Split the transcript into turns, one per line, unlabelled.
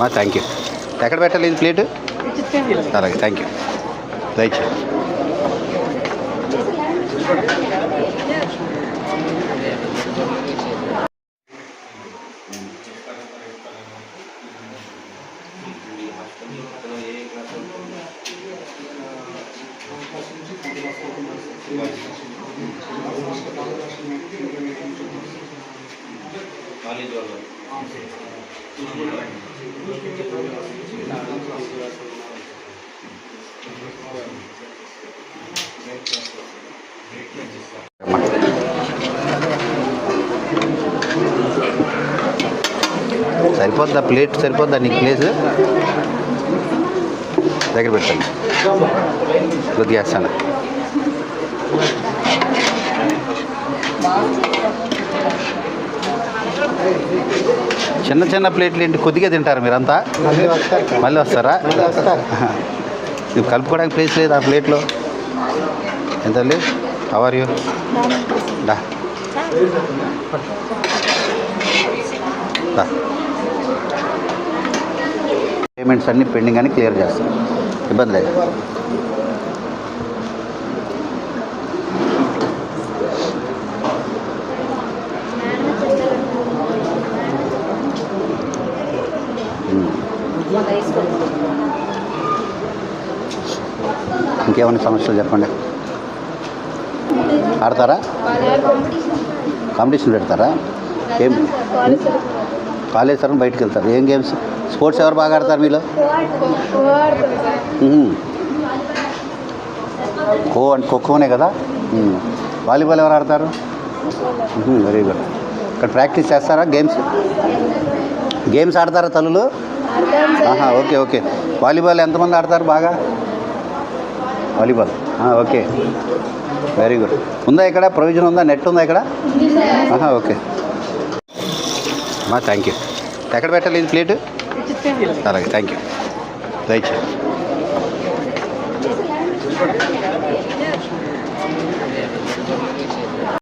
మా thank you ఎక్కడ పెట్టాలి ఇది ప్లేట్? అలాగే థ్యాంక్ యూ దయచేసి సరిపోద్దా? ప్లేట్ సరిపోద్దా నీకు ప్లేస్? దగ్గర పెట్టండి కొద్దిగా వేస్తాను చిన్న చిన్న ప్లేట్లు ఏంటి? కొద్దిగా తింటారు మీరంతా?
మళ్ళీ వస్తారు.
నువ్వు కలుపుకోవడానికి ప్లేస్ లేదు ఆ ప్లేట్లో? ఎంత లేదు అవర్ యూ డా పేమెంట్స్ అన్నీ పెండింగ్ అని క్లియర్ చేస్తాం. ఇబ్బంది లేదు. ఇంకేమైనా సమస్యలు చెప్పండి? ఆడతారా? కాంపిటీషన్ పెడతారా? ఏం? కాలేజ్ తరఫున బయటకు వెళ్తారు. ఏం గేమ్స్? స్పోర్ట్స్ ఎవరు బాగా ఆడతారు మీలో? ఖో అంటే ఖోఖోనే కదా? వాలీబాల్ ఎవరు ఆడతారు? Very good. ఇక్కడ ప్రాక్టీస్ చేస్తారా గేమ్స్? గేమ్స్ ఆడతారా తల్లులు? Okay okay. వాలీబాల్ ఎంతమంది ఆడతారు బాగా? వాలీబాల్. ఓకే. వెరీ గుడ్ ఉందా ఇక్కడ? ప్రొవిజన్ ఉందా? నెట్ ఉందా ఇక్కడ? ఓకే. థ్యాంక్ యూ ఎక్కడ పెట్టాలి ఇది ప్లేట్? అలాగే థ్యాంక్ యూ రైట్